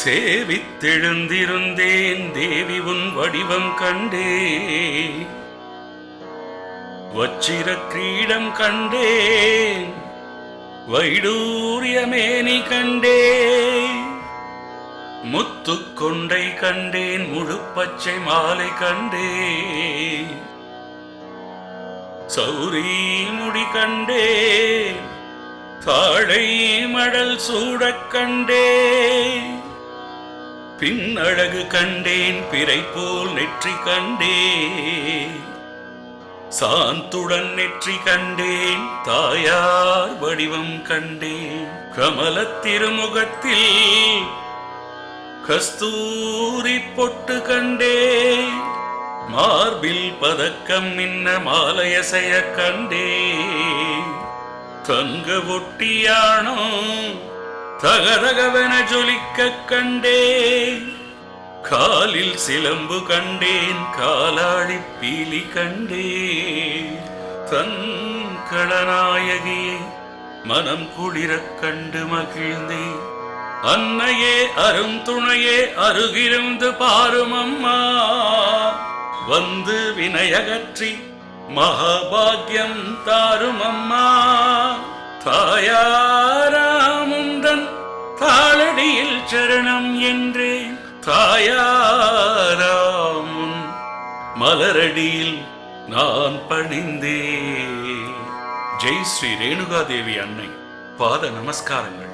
சேவித்தெழுந்திருந்தேன் தேவி உன் வடிவம் கண்டே வச்சிர கிரீடம் கண்டேன். வைடூரியமேனி கண்டே முத்து கொண்டை கண்டேன். முழு பச்சை மாலை கண்டே சௌரி முடி கண்டே தாழை மடல் சூடக் கண்டே பின் அழகு கண்டேன் பிறை போல் நெற்றி கண்டே சாந்துடன் நெற்றி கண்டேன் தாயார் வடிவம் கண்டேன். கமல திருமுகத்தில் கஸ்தூரி பொட்டு கண்டேன். மார்பில் பதக்கம் நின்ன மாலையசைய கண்டே தங்க ஒட்டியானோ தகதகவென ஜொலிக்க கண்டேன். காலில் சிலம்பு கண்டேன் காலாழி பீலி கண்டேன். தன் களநாயகியை மனம் குளிரக் கண்டு மகிழ்ந்தேன். அன்னையே அரும் துணையே அருகிருந்து பாரும் அம்மா. வந்து வினையகற்றி மகாபாகியம் தாரும் அம்மா. தாயா தாளடியில் சரணம் என்று தாயாராமுன் மலரடியில் நான் பணிந்தே ஜெய் ஸ்ரீ ரேணுகாதேவி அன்னை. பாத நமஸ்காரங்கள்.